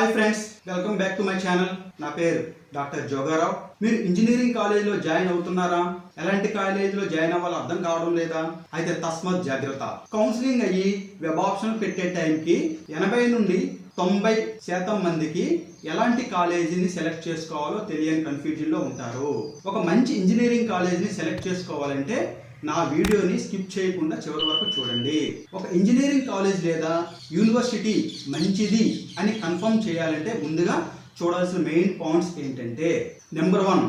Hi friends welcome back to my channel నా పేరు doctor Joga Rao. మీరు ఇంజనీరింగ్ కాలేజీలో జాయిన్ అవుతున్నారా? ఎలాంటి కాలేజీలో జాయిన్ అవ్వాలో అర్థం కావడం లేదా? అయితే తస్మత్ జాగ్రత్త. కౌన్సిలింగ్ అయ్యి వెబ్ ఆప్షన్ పెట్టే టైంకి ఎనభై నుండి తొంభై శాతం మందికి ఎలాంటి కాలేజీని సెలెక్ట్ చేసుకోవాలో తెలియని కన్ఫ్యూజన్లో ఉంటారు. ఒక మంచి ఇంజనీరింగ్ కాలేజీని సెలెక్ట్ చేసుకోవాలంటే నా వీడియోని స్కిప్ చేయకుండా చివరి వరకు చూడండి. ఒక ఇంజనీరింగ్ కాలేజ్ లేదా యూనివర్సిటీ మంచిది అని కన్ఫర్మ్ చేయాలంటే ముందుగా చూడాల్సిన మెయిన్ పాయింట్స్ ఏంటంటే number one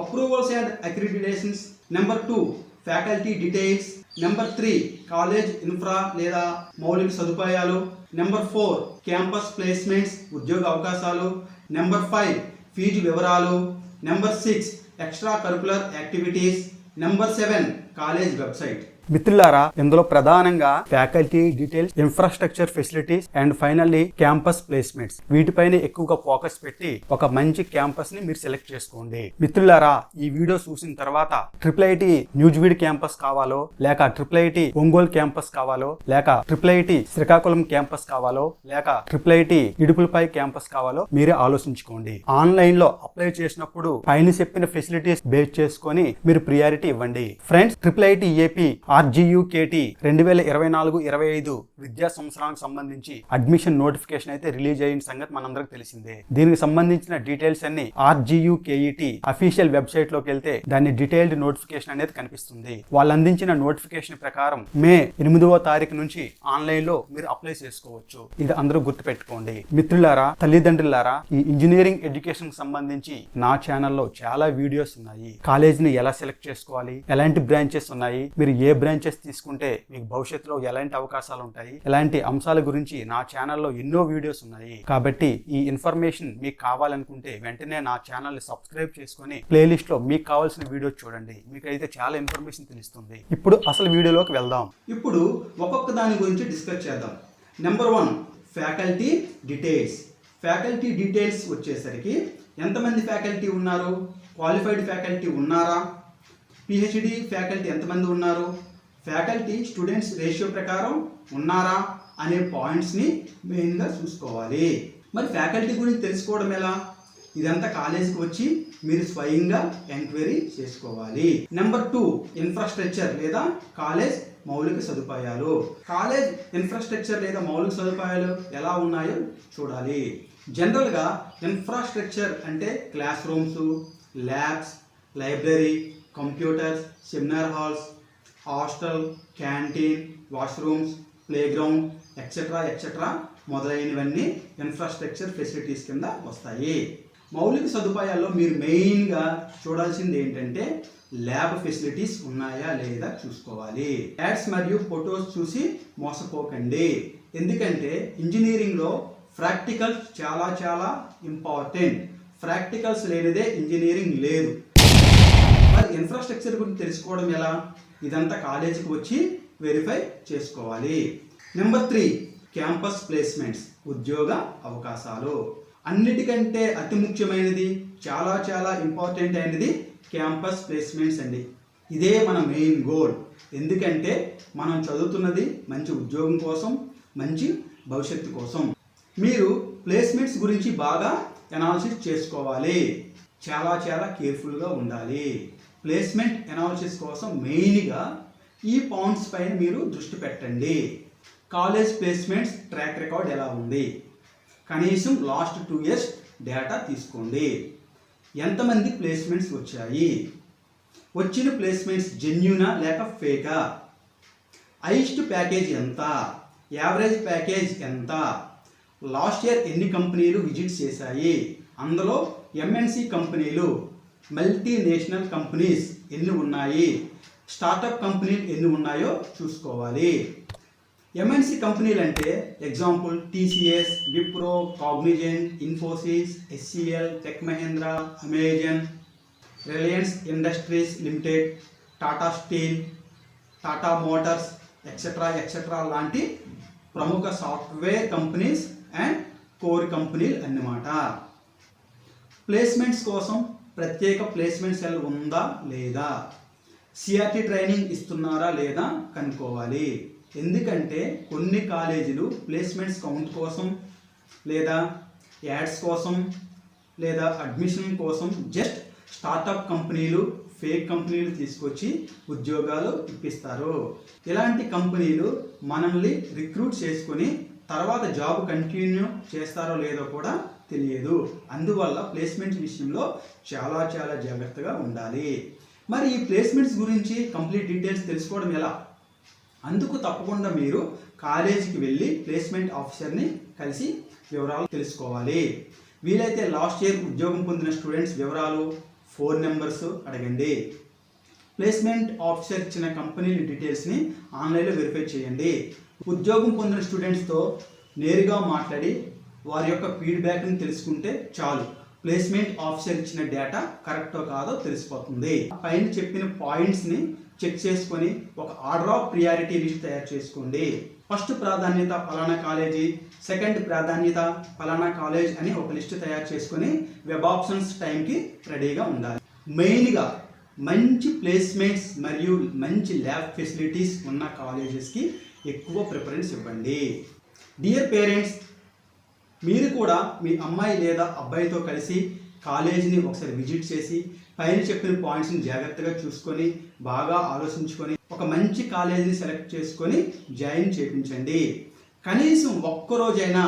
approvals and accreditations. Number two faculty details. Number three college infra లేదా మౌలిక సదుపాయాలు. నెంబర్ ఫోర్ క్యాంపస్ ప్లేస్మెంట్స్ ఉద్యోగ అవకాశాలు. నెంబర్ ఫైవ్ ఫీజు వివరాలు. Number six extra curricular activities. Number seven college website మిత్రులారా ఇందులో ప్రధానంగా faculty details infrastructure facilities and finally campus placements. వీటిపైన ఎక్కువగా ఫోకస్ పెట్టి ఒక మంచి క్యాంపస్ని మీరు సెలెక్ట్ చేసుకోండి. మిత్రులారా ఈ వీడియో చూసిన తర్వాత ట్రిపుల్ ఐటి న్యూజ్వీడ్ క్యాంపస్ కావాలో లేక ట్రిపుల్ ఐటి ఒంగోలు క్యాంపస్ కావాలో లేక ట్రిపుల్ ఐటి శ్రీకాకుళం క్యాంపస్ కావాలో లేక ట్రిపుల్ ఐటి ఇడుపులపై క్యాంపస్ కావాలో మీరే ఆలోచించుకోండి. ఆన్లైన్లో అప్లై చేసినప్పుడు పైన చెప్పిన ఫెసిలిటీస్ బేస్ చేసుకొని మీరు ప్రియారిటీ ఇవ్వండి. Friends triple IT AP RGUKT రెండు వేల ఇరవై నాలుగు ఇరవై ఐదు విద్యా సంవత్సరానికి సంబంధించి అడ్మిషన్ నోటిఫికేషన్ అయితే రిలీజ్ అయిన సంగతి మనందరికి తెలిసిందే. దీనికి సంబంధించిన డీటెయిల్స్ అన్ని ఆర్జీయూకేఈటి అఫీషియల్ వెబ్సైట్లోకి వెళ్తే దాని డీటెయిల్డ్ నోటిఫికేషన్ అనేది కనిపిస్తుంది. వాళ్ళు అందించిన నోటిఫికేషన్ ప్రకారం మే ఎనిమిదవ తారీఖు నుంచి ఆన్లైన్లో మీరు అప్లై చేసుకోవచ్చు. ఇది అందరూ గుర్తుపెట్టుకోండి. మిత్రులారా తల్లిదండ్రులారా ఈ ఇంజనీరింగ్ ఎడ్యుకేషన్ సంబంధించి నా ఛానల్లో చాలా వీడియోస్ ఉన్నాయి. కాలేజీని ఎలా సెలెక్ట్ చేసుకోవాలి? ఎలాంటి బ్రాంచెస్ ఉన్నాయి? మీరు ఏ బ్రాంచెస్ తీసుకుంటే మీకు భవిష్యత్తులో ఎలాంటి అవకాశాలు ఉంటాయి? ఎలాంటి అంశాల గురించి నా ఛానల్లో ఎన్నో వీడియోస్ ఉన్నాయి. కాబట్టి ఈ ఇన్ఫర్మేషన్ మీకు కావాలనుకుంటే వెంటనే నా ఛానల్ని సబ్స్క్రైబ్ చేసుకొని ప్లేలిస్ట్లో మీకు కావాల్సిన వీడియో చూడండి. మీకు అయితే చాలా ఇన్ఫర్మేషన్ తెలుస్తుంది. ఇప్పుడు అసలు వీడియోలోకి వెళ్దాం. ఇప్పుడు ఒక్కొక్క దాని గురించి డిస్కస్ చేద్దాం. Number one faculty details faculty details వచ్చేసరికి ఎంతమంది ఫ్యాకల్టీ ఉన్నారు? క్వాలిఫైడ్ ఫ్యాకల్టీ ఉన్నారా? పిహెచ్డి ఫ్యాకల్టీ ఎంతమంది ఉన్నారు? ఫ్యాకల్టీ స్టూడెంట్స్ రేషియో ప్రకారం ఉన్నారా అనే పాయింట్స్ని మెయిన్గా చూసుకోవాలి. మరి ఫ్యాకల్టీ గురించి తెలుసుకోవడం ఎలా? ఇదంతా కాలేజీకి వచ్చి మీరు స్వయంగా ఎంక్వైరీ చేసుకోవాలి. నెంబర్ టూ ఇన్ఫ్రాస్ట్రక్చర్ లేదా కాలేజ్ మౌలిక సదుపాయాలు. కాలేజ్ ఇన్ఫ్రాస్ట్రక్చర్ లేదా మౌలిక సదుపాయాలు ఎలా ఉన్నాయో చూడాలి. జనరల్గా ఇన్ఫ్రాస్ట్రక్చర్ అంటే classrooms labs library computers seminar halls hostel canteen washrooms playground etcetera etcetera మొదలైనవన్నీ infrastructure facilities కింద వస్తాయి. మౌలిక సదుపాయాల్లో మీరు మెయిన్గా చూడాల్సింది ఏంటంటే ల్యాబ్ ఫెసిలిటీస్ ఉన్నాయా లేదా చూసుకోవాలి. యాడ్స్ మరియు ఫొటోస్ చూసి మోసపోకండి. ఎందుకంటే ఇంజనీరింగ్లో ప్రాక్టికల్స్ చాలా చాలా ఇంపార్టెంట్ ప్రాక్టికల్స్ లేనిదే ఇంజనీరింగ్ లేదు. ఇన్ఫ్రాస్ట్రక్చర్ గురించి తెలుసుకోవడం ఎలా? ఇదంతా కాలేజీకి వచ్చి వెరిఫై చేసుకోవాలి. నెంబర్ త్రీ క్యాంపస్ ప్లేస్మెంట్స్ ఉద్యోగ అవకాశాలు. అన్నిటికంటే అతి ముఖ్యమైనది చాలా చాలా ఇంపార్టెంట్ అయినది క్యాంపస్ ప్లేస్మెంట్స్ అండి. ఇదే మన మెయిన్ గోల్ ఎందుకంటే మనం చదువుతున్నది మంచి ఉద్యోగం కోసం మంచి భవిష్యత్తు కోసం. మీరు ప్లేస్మెంట్స్ గురించి బాగా అనాలిసిస్ చేసుకోవాలి. చాలా చాలా కేర్ఫుల్గా ఉండాలి. ప్లేస్మెంట్ ఎనాలిసిస్ కోసం మెయిన్గా ఈ పాయింట్స్ పైన మీరు దృష్టి పెట్టండి. కాలేజ్ ప్లేస్మెంట్స్ ట్రాక్ రికార్డ్ ఎలా ఉంది? కనీసం లాస్ట్ టూ ఇయర్స్ డేటా తీసుకోండి. ఎంతమంది ప్లేస్మెంట్స్ వచ్చాయి? వచ్చిన ప్లేస్మెంట్స్ జెన్యునా లేక ఫేకా హైయెస్ట్ ప్యాకేజ్ ఎంత? యావరేజ్ ప్యాకేజ్ ఎంత? లాస్ట్ ఇయర్ ఎన్ని కంపెనీలు విజిట్ చేశాయి? అందులో ఎంఎన్సి కంపెనీలు మల్టీనేషనల్ కంపెనీస్ ఎన్ని ఉన్నాయి? స్టార్టప్ కంపెనీలు ఎన్ని ఉన్నాయో చూసుకోవాలి. ఎంఎన్సి కంపెనీలు అంటే example TCS Wipro Cognizant Infosys HCL tech Mahindra Amazon Reliance industries limited Tata steel Tata motors etcetera etcetera లాంటి ప్రముఖ సాఫ్ట్వేర్ కంపెనీస్ అండ్ కోర్ కంపెనీలు అన్నమాట. ప్లేస్మెంట్స్ కోసం ప్రత్యేక ప్లేస్మెంట్ సెల్ ఉందా లేదా? సిఆర్టీ ట్రైనింగ్ ఇస్తున్నారా లేదా కనుక్కోవాలి. ఎందుకంటే కొన్ని కాలేజీలు ప్లేస్మెంట్స్ కౌంట్ కోసం లేదా యాడ్స్ కోసం లేదా అడ్మిషన్ కోసం జస్ట్ స్టార్టప్ కంపెనీలు ఫేక్ కంపెనీలు తీసుకొచ్చి ఉద్యోగాలు ఇప్పిస్తారు. ఇలాంటి కంపెనీలు మనల్ని రిక్రూట్ చేసుకొని తర్వాత జాబ్ కంటిన్యూ చేస్తారో లేదో కూడా తెలియదు. అందువల్ల ప్లేస్మెంట్స్ విషయంలో చాలా చాలా జాగ్రత్తగా ఉండాలి. మరి ఈ ప్లేస్మెంట్స్ గురించి కంప్లీట్ డీటెయిల్స్ తెలుసుకోవడం ఎలా? అందుకు తప్పకుండా మీరు కాలేజీకి వెళ్ళి ప్లేస్మెంట్ ఆఫీసర్ని కలిసి వివరాలు తెలుసుకోవాలి. వీలైతే లాస్ట్ ఇయర్ ఉద్యోగం పొందిన స్టూడెంట్స్ వివరాలు ఫోన్ నెంబర్స్ అడగండి. ప్లేస్మెంట్ ఆఫీసర్ ఇచ్చిన కంపెనీ డీటెయిల్స్ని ఆన్లైన్లో వెరిఫై చేయండి. ఉద్యోగం పొందిన స్టూడెంట్స్తో నేరుగా మాట్లాడి వారి యొక్క ఫీడ్బ్యాక్ని తెలుసుకుంటే చాలు. ప్లేస్మెంట్ ఆఫీసర్ ఇచ్చిన డేటా కరెక్టో కాదో తెలిసిపోతుంది. పైన చెప్పిన పాయింట్స్ని చెక్ చేసుకొని ఒక ఆర్డర్ ఆఫ్ ప్రియారిటీ లిస్ట్ తయారు చేసుకోండి. ఫస్ట్ ప్రాధాన్యత ఫలానా కాలేజీ సెకండ్ ప్రాధాన్యత ఫలానా కాలేజ్ అని ఒక లిస్ట్ తయారు చేసుకొని వెబ్ ఆప్షన్స్ టైంకి రెడీగా ఉండాలి. మెయిన్గా మంచి ప్లేస్మెంట్స్ మరియు మంచి ల్యాబ్ ఫెసిలిటీస్ ఉన్న కాలేజెస్కి ఎక్కువ ప్రిఫరెన్స్ ఇవ్వండి. డియర్ పేరెంట్స్ మీరు కూడా మీ అమ్మాయి లేదా అబ్బాయితో కలిసి కాలేజీని ఒకసారి విజిట్ చేసి పైన చెప్పిన పాయింట్స్ని జాగ్రత్తగా చూసుకొని బాగా ఆలోచించుకొని ఒక మంచి కాలేజీని సెలెక్ట్ చేసుకొని జాయిన్ చేయించండి కనీసం ఒక్కరోజైనా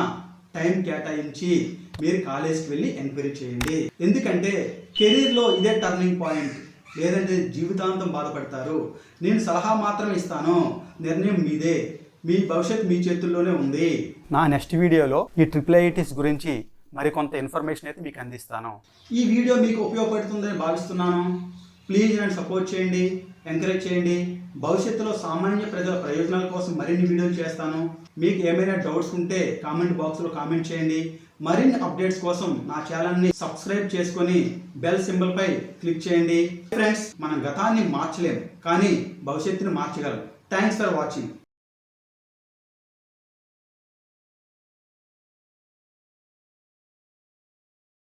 టైం కేటాయించి మీరు కాలేజ్కి వెళ్ళి ఎంక్వైరీ చేయండి. ఎందుకంటే కెరీర్లో ఇదే టర్నింగ్ పాయింట్ లేదంటే జీవితాంతం బాధపడతారు. నేను సలహా మాత్రం ఇస్తాను. నిర్ణయం మీదే. మీ భవిష్యత్ మీ చేతుల్లోనే ఉంది. నా నెక్స్ట్ వీడియోలో ఈ ట్రిపుల్ ఐటీస్ గురించి మరికొంత ఇన్ఫర్మేషన్ అయితే మీకు అందిస్తాను. ఈ వీడియో మీకు ఉపయోగపడుతుందని భావిస్తున్నాను. ప్లీజ్ నన్ను సపోర్ట్ చేయండి ఎంకరేజ్ చేయండి. భవిష్యత్తులో సామాన్య ప్రజల ప్రయోజనాల కోసం మరిన్ని వీడియోలు చేస్తాను. మీకు ఏమైనా డౌట్స్ ఉంటే కామెంట్ బాక్స్లో కామెంట్ చేయండి. మరిన్ని అప్డేట్స్ కోసం నా ఛానల్ని సబ్స్క్రైబ్ చేసుకొని బెల్ సింబల్ పై క్లిక్ చేయండి. ఫ్రెండ్స్ మనం గతాన్ని మార్చలేము కానీ భవిష్యత్తుని మార్చగలం. Thanks for watching.